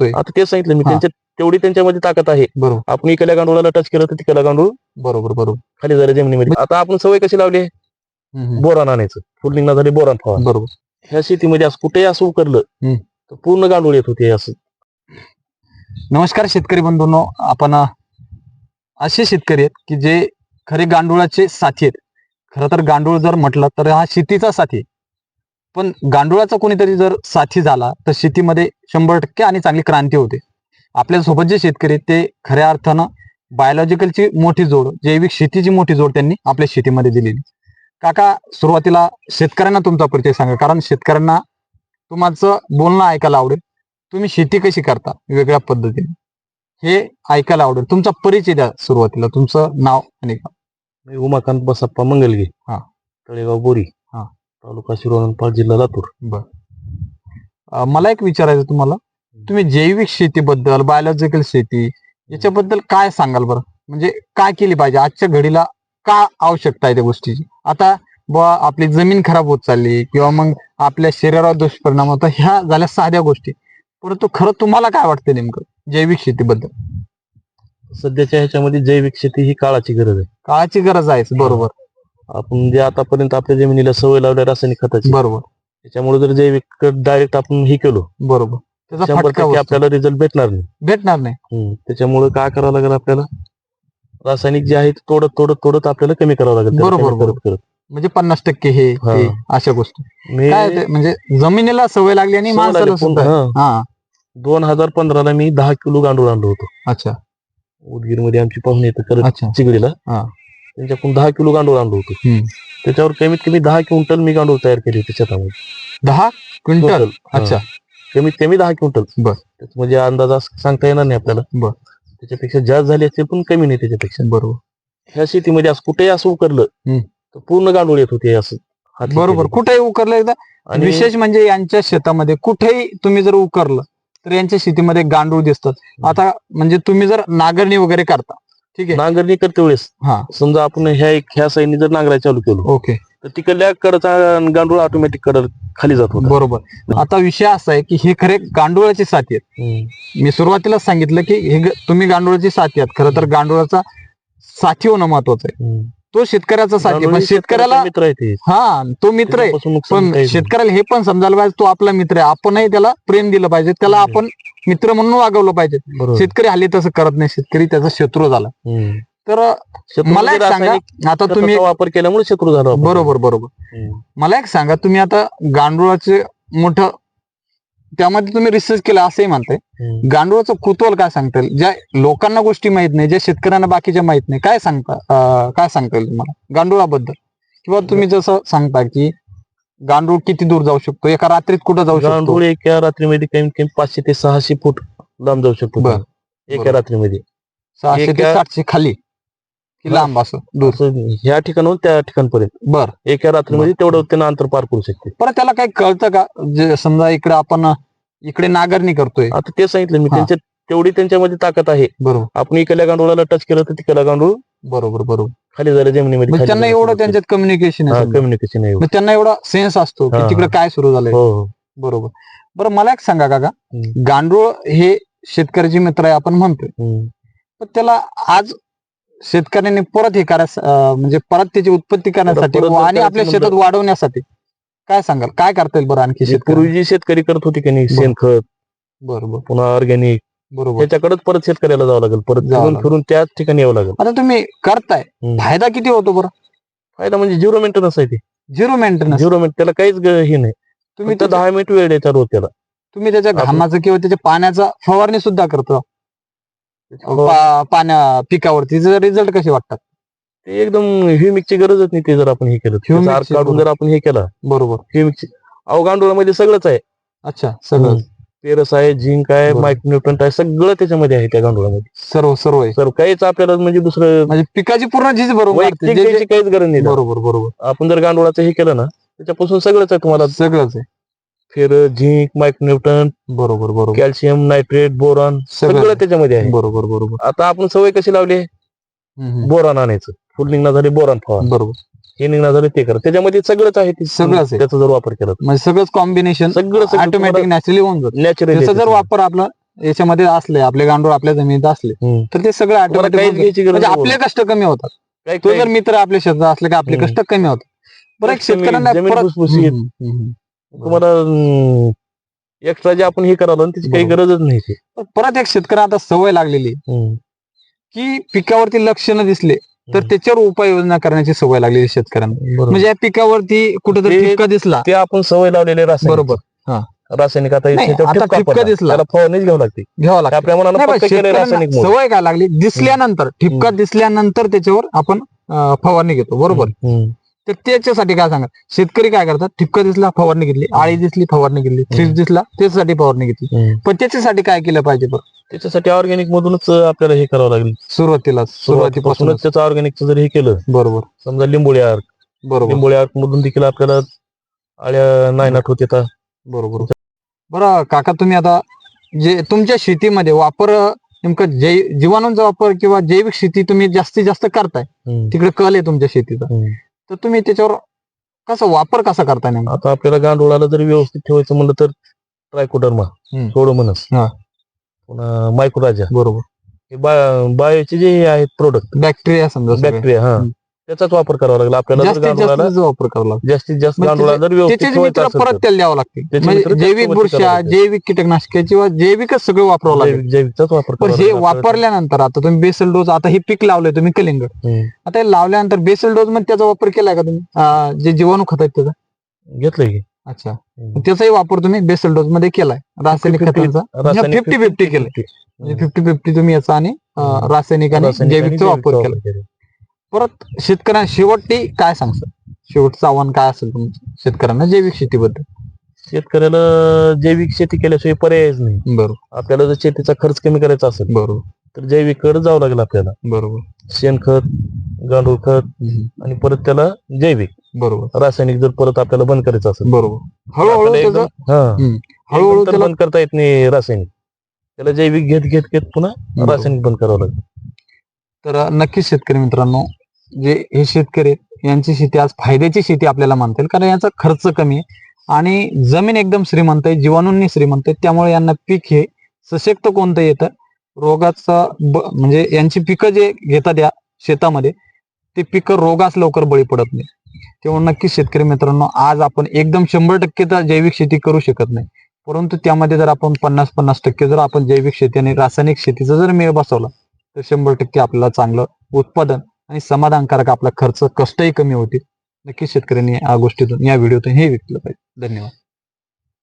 आता तेच सांगितलं मी. त्यांच्या तेवढी त्यांच्यामध्ये ताकद आहे. बरोबर. आपण इकडल्या गांडुळाला टच केलं तर तिकडला गांडूळ. बरोबर बरोबर. खाली झालं जमिनीमध्ये. आता आपण सवय कशी लावली. बोरान आणायचं. फुलनिंगला झाली बोरान फवार. बरोबर. ह्या शेतीमध्ये असं कुठेही असं उकरलं. तर पूर्ण गांडूळ येत होते असं. नमस्कार शेतकरी बंधूंनो. आपण असे शेतकरी आहेत की जे खरे गांडुळाचे साथी आहेत. खरं तर गांडूळ जर म्हटलं तर हा शेतीचा साथी आहे. पण गांडुळाचा कोणीतरी जर साथी झाला तर शेतीमध्ये शंभर टक्के आणि चांगली क्रांती होते. आपल्यासोबत जे शेतकरी ते खऱ्या अर्थानं बायोलॉजिकलची मोठी जोड जैविक शेतीची मोठी जोड त्यांनी आपल्या शेतीमध्ये दिलेली. काका सुरुवातीला शेतकऱ्यांना तुमचा परिचय सांगा कारण शेतकऱ्यांना तुमचं बोलणं ऐकायला आवडेल. तुम्ही शेती कशी करता? वेगळ्या पद्धतीने. हे ऐकायला आवडेल. तुमचा परिचय द्या सुरुवातीला. तुमचं नाव आणि उमाकांत बसप्पा मंगलगे. हा. तळेगाव बोरी. तालुका शिरोनपाल जिल्हा लातूर. अं, मला एक विचारायचं तुम्हाला. तुम्ही जैविक शेतीबद्दल बायोलॉजिकल शेती याच्याबद्दल काय सांगाल बरं? म्हणजे काय केली पाहिजे? आजच्या घडीला का आवश्यकता आहे त्या गोष्टीची? आता बुवा आपली जमीन खराब होत चालली किंवा मग आपल्या शरीरावर दुष्परिणाम होता ह्या झाल्या साध्या गोष्टी. परंतु खरं तुम्हाला काय वाटतं नेमकं जैविक शेतीबद्दल? सध्याच्या ह्याच्यामध्ये जैविक शेती ही काळाची गरज आहे. काळाची गरज आहे बरोबर. आपण जे आतापर्यंत आपल्या जमिनीला सवय लावल्या रासायनिक खताची बरोबर. त्याच्यामुळे जर जैविक डायरेक्ट आपण हे केलो बरोबर. त्याचा शंभर फटका टक्के बसतो. आपल्याला रिझल्ट भेटणार नाही. भेटणार नाही. हम्म. त्याच्यामुळे काय करावं लागेल आपल्याला? रासायनिक जे आहे ते तोडत तोडत तोडत आपल्याला कमी करावं लागेल त्याला बरोबर, कमी करत करत. म्हणजे पन्नास टक्के हे हा. ते, अशा गोष्टी. मी काय ते, म्हणजे जमिनीला सवय लागली आणि सवय माणसाला लागली सुद्धा. पूर्ण. हा. दोन हजार पंधराला मी दहा किलो गांडूळ आणलो होतो. अच्छा. उदगीरमध्ये आमची पाहुणे येतं करत अच्छा. चिगडीला. हा. त्यांच्याकडून दहा किलो गांडूळ आणलो होतो. त्याच्यावर कमीत कमी दहा क्विंटल मी गांडूळ तयार केले होते शेतामध्ये. दहा क्विंटल. अच्छा. कमीत कमी दहा क्विंटल. बर. त्याचं म्हणजे अंदाज सांगता येणार नाही आपल्याला. बर. त्याच्यापेक्षा जास्त झाले असतील पण कमी नाही त्याच्यापेक्षा. बरोबर. ह्या शेतीमध्ये असं कुठेही असं उकरलं. तर पूर्ण गांडूळ येत होते असं. बरोबर. कुठेही उकरलं एकदा. आणि विशेष म्हणजे यांच्या शेतामध्ये कुठेही तुम्ही जर उकरलं तर यांच्या शेतीमध्ये गांडूळ दिसतात. आता म्हणजे तुम्ही जर नागरणी वगैरे करता ठीक आहे. नांगरणी करते वेळेस. हा. समजा आपण ह्या ह्या साईडने जर नांगरायला चालू केलो ओके. तर तिकडल्या कडचा गांडूळ ऑटोमॅटिक कडर खाली जात बरोबर. आता विषय असा आहे की हे खरे गांडुळाची साथी आहेत. मी सुरुवातीला सांगितलं की हे ग- तुम्ही गांडुळाची साथी आहात. खरं तर गांडुळाचा साथी होणं महत्वाचं आहे. तो शेतकऱ्याचा साथी पण शेतकऱ्याला मित्र आहे ते. हा तो मित्र आहे. पण. शेतकऱ्याला हे पण समजायला पाहिजे तो आपला मित्र आहे. आपणही त्याला प्रेम दिलं पाहिजे. त्याला. आपण मित्र म्हणून वागवलं पाहिजे. शेतकरी हल्ली तसं करत नाही. शेतकरी त्याचा शत्रू झाला. तर मला म्हणजे एक सांगा. रासायनिक आता तुम्ही वापर केल्यामुळे शत्रू झाला. बरोबर बरोबर. मला एक सांगा. तुम्ही आता गांडुळाचे मोठं त्यामध्ये तुम्ही रिसर्च केलं असंही म्हणताय. गांडुळाचं कुतूहल काय सांगता येईल ज्या लोकांना गोष्टी माहीत नाही ज्या शेतकऱ्यांना बाकीच्या माहीत नाही काय सांगता काय सांगता येईल तुम्हाला? गांडुळाबद्दल. किंवा तुम्ही जसं सांगता की गांडूळ किती दूर जाऊ शकतो? एका रात्रीत कुठं जाऊ शकतो? गांडूळ एका रात्रीमध्ये कमीत कमी पाचशे ते सहाशे फूट लांब जाऊ शकतो. एका. रात्रीमध्ये. सहाशे ते सातशे खाली. की. लांब असं दूर. असं ह्या ठिकाणाहून त्या ठिकाणपर्यंत. बर. एका रात्रीमध्ये तेवढं त्यांना अंतर पार करू शकते. परत त्याला काही कळतं का? जे समजा इकडे आपण इकडे नागरणी करतोय. आता ते सांगितलं मी हा. त्यांच्या तेवढी त्यांच्यामध्ये ताकद आहे. बरोबर. आपण इकडल्या गांडुळाला टच केलं तर तिकडला गांडूळ बरोबर बरोबर. खाली झालं जमिनीमध्ये मग त्यांना एवढं त्यांच्यात कम्युनिकेशन. कम्युनिकेशन आहे मग त्यांना एवढा सेन्स असतो की हा. तिकडे काय सुरू झालंय. हो हो. बरोबर. बरं मला एक सांगा काका. हम्म. गांडूळ हे शेतकऱ्याचे मित्र आहे आपण म्हणतोय. हम्म. पण त्याला आज शेतकऱ्यांनी परत हे अं, म्हणजे परत त्याची उत्पत्ती करण्यासाठी परत आणि आपल्या करायचं शेतात वाढवण्यासाठी. काय सांगाल? काय करता येईल बरं आणखी जे शेतकरी? पूर्वी जी शेतकरी करत होती की नाही बर. शेणखत बरोबर पुन्हा ऑर्गॅनिक बरोबर. त्याच्याकडेच परत शेतकऱ्याला जावं लागेल. परत जावं फिरून लागेल. फिरून त्याच ठिकाणी यावं लागेल. आता तुम्ही करताय. हम्म. फायदा किती होतो बरं? फायदा म्हणजे झिरो मेंटेनन्स आहे ते. Zero maintenance. झिरो मेंट त्याला काहीच ग- हे नाही. तुम्ही फक्त त्याच्या- दहा मिनिट वेळ द्यायचा रोज त्याला. तुम्ही त्याच्या घामाचं किंवा त्याच्या पाण्याचा फवारणी सुद्धा करतो. पा- पाण्या पिकावरती रिझल्ट कसे वाटतात? ते एकदम ह्युमिकची गरजच नाही ते जर आपण हे केलं. Humic त्याचा काढून बरोबर. जर आपण हे केला. बरोबर. ह्युमिकची अहो गांडुळामध्ये सगळंच आहे. अच्छा सगळं. पेरस आहे झिंक आहे बरोबर. मायक्रोन्युट्रंट आहे सगळं त्याच्यामध्ये आहे त्या गांडुळामध्ये. सर्व सर्व आहे. सर काहीच आपल्याला म्हणजे दुसरं म्हणजे पिकाची पूर्ण झीज बरोबर वैयक्तिक जे- द्यायची जे- काहीच गरज नाही बरोबर बरोबर. आपण जर गांडुळाचं हे केलं ना त्याच्यापासून सगळंच आहे तुम्हाला. सगळंच आहे. फेर झिंक मायक्रोन्युट्रंट बरोबर बरोबर कॅल्शियम नायट्रेट बोरॉन सगळं सगळं त्याच्यामध्ये आहे बरोबर बरोबर आता आपण सवय कशी लावली? हम्म. बोरॉन आणायचं फुल निघणार झाले बोरॉन फवार बरोबर हे निघणार झाले ते करा त्याच्यामध्ये सगळंच आहे ते सगळंच आहे. त्याचा जर वापर केला तर. म्हणजे सगळंच कॉम्बिनेशन सगळं ऑटोमॅटिक नॅचरली होऊन जातं नॅचरल त्याचा जर वापर आपला याच्यामध्ये असले आपले गांडूळ आपल्या जमिनीत असले हम्म. तर ते सगळं तुम्हाला automatic काहीच होतं. घ्यायची गरज म्हणजे नाही आपले कष्ट कमी होतात काही- तो काही- जर मित्र आपल्या शेतात असले की आपले हम्म. कष्ट कमी होतात बरं एक शेतकऱ्यांना जमीन परत भुसभुशीत. हम्म, हम्म, हम्म. तुम्हाला एक्स्ट्रा जे आपण हे करावं ना त्याची काही. गरजच नाही ते. पण परत एक शेतकऱ्या आता सवय लागलेली आहे हम्म. की पिकावरती लक्ष न दिसले तर हम्म. त्याच्यावर उपाययोजना करण्याची सवय लागलेली आहे शेतकऱ्यांना बरोबर. म्हणजे या पिकावरती कुठेतरी ते- ठिपका दिसला ते आपण सवय लावलेले रासायनिक बरोबर रासायनिक आता नाही, याच्यावर आता ठिपका ठिपका पडला. दिसला. त्याला फवारणीच घ्यावं लागते घ्यावा लागतो आपल्या मनानं नाही, पण पक्क केलंय शेतकऱ्यांना रासायनिक. सवय काय लागली दिसल्यानंतर ठिपका दिसल्यानंतर त्याच्यावर आपण अं, फवारणी घेतो बरोबर हम्म. तर त्याच्यासाठी काय सांगा शेतकरी काय करतात? ठिपका दिसला फवारणी घेतली. आळी दिसली फवारणी घेतली. थ्रीप दिसला त्याच्यासाठी फवारणी घेतली. पण त्याच्यासाठी काय केलं पाहिजे बरं? त्याच्यासाठी ऑर्गॅनिक मधूनच आपल्याला हे करावं लागेल. सुरुवातीला सुरुवातीपासून सुरुवातीपासूनच. त्याचं ऑर्गॅनिकचं जर हे केलं बरोबर. समजा लिंबोळी आर्क. बरोबर. लिंबोळी आर्क मधून देखील आपल्याला आळ्या नायनाट होते आता बरोबर. बरं काका तुम्ही आता जे तुमच्या शेतीमध्ये वापर नेमकं जै जीवाणूंचा वापर किंवा जैविक शेती तुम्ही जास्तीत जास्त करताय. तिकडे कल आहे तुमच्या शेतीचा. तर तुम्ही त्याच्यावर कसा वापर कसा करताय नेमका आता आपल्याला गांडोळाला जर व्यवस्थित ठेवायचं म्हणलं तर ट्रायकोडर्मा हम्म. सोडो म्हणस हा. पुन्हा मायक्रोराजा बरोबर हे बा- बायोचे जे आहेत प्रोडक्ट बॅक्टेरिया समजा सगळे. बॅक्टेरिया हा हम्म. त्याचाच वापर करावा लागला आपल्याला जर जास्तीत जास्त गांडोळाला त्याचा वापर करावा लागतो जास्तीत जास्त मग गांडोळा जर व्यवस्थित त्याचे ठेवायचा मित्र असेल परत त्याला द्यावं लागते त्याचे म्हणजे जैविक बुरशा लागते. जैविक कीटकनाशके किंवा जैविकच सगळं वापरावं लागेल जैविक जैविकचाच वापर पण करावा हे लागला. वापरल्यानंतर आता तुम्ही बेसल डोस आता हे पीक लावलंय तुम्ही कलिंगड हम्म. आता हे लावल्यानंतर बेसल डोस मध्ये त्याचा वापर केलाय का तुम्ही अं, जे जीवाणू खत आहेत त्याचा घेतलंय की अच्छा हम्म. त्याचाही वापर तुम्ही बेसल डोस मध्ये केलाय रासायनिक 50-50 खतांचा रासायनिक 50-50 केलंय. 50-50. म्हणजे फिफ्टी फिफ्टी तुम्ही याचा आणि अं. रासायनिक आणि जैविकचा वापर केला केला. परत शेतकऱ्यांना शेवटी काय सांगतात शेवटचं आव्हान काय असेल तुमचं? शेतकऱ्यांना जैविक शेतीबद्दल. शेतकऱ्याला जैविक शेती केल्याशिवाय पर्यायच नाही. बरोबर. आपल्याला जर शेतीचा खर्च कमी करायचा असेल बरोबर. तर जैविककडे जावं लागेल आपल्याला. बरोबर. शेणखत गांडूळ खत हम्म. आणि परत त्याला जैविक. बरोबर. रासायनिक जर परत आपल्याला बंद करायचं असेल. बरोबर. हळूहळू आपल्याला त्याचं एकदम- हा. हळूहळू एकदम तर त्याला बंद करता येत नाही रासायनिक. त्याला जैविक घेत घेत घेत पुन्हा बरोबर. रासायनिक बंद करावं लागेल. तर नक्कीच शेतकरी मित्रांनो जे हे शेतकरी आहेत यांची शेती आज फायद्याची शेती आपल्याला मानता येईल कारण याचा खर्च कमी आहे आणि जमीन एकदम श्रीमंत आहे जीवाणूंनी श्रीमंत आहे त्यामुळे यांना पीक हे सशक्त कोणतं येतं? रोगाचा म्हणजे यांची पिकं जे घेतात या शेतामध्ये ते पिकं रोगास लवकर बळी पडत नाही. तेव्हा नक्कीच शेतकरी मित्रांनो आज आपण एकदम शंभर टक्के तर जैविक शेती करू शकत नाही. परंतु त्यामध्ये जर आपण पन्नास पन्नास टक्के जर आपण जैविक शेती आणि रासायनिक शेतीचा जर मेळ बसवला तर शंभर टक्के आपल्याला चांगलं उत्पादन आणि समाधानकारक आपला खर्च कष्टही कमी होतील. नक्की शेतकऱ्यांनी या गोष्टीतून या व्हिडिओतून हे विकलं पाहिजे. धन्यवाद.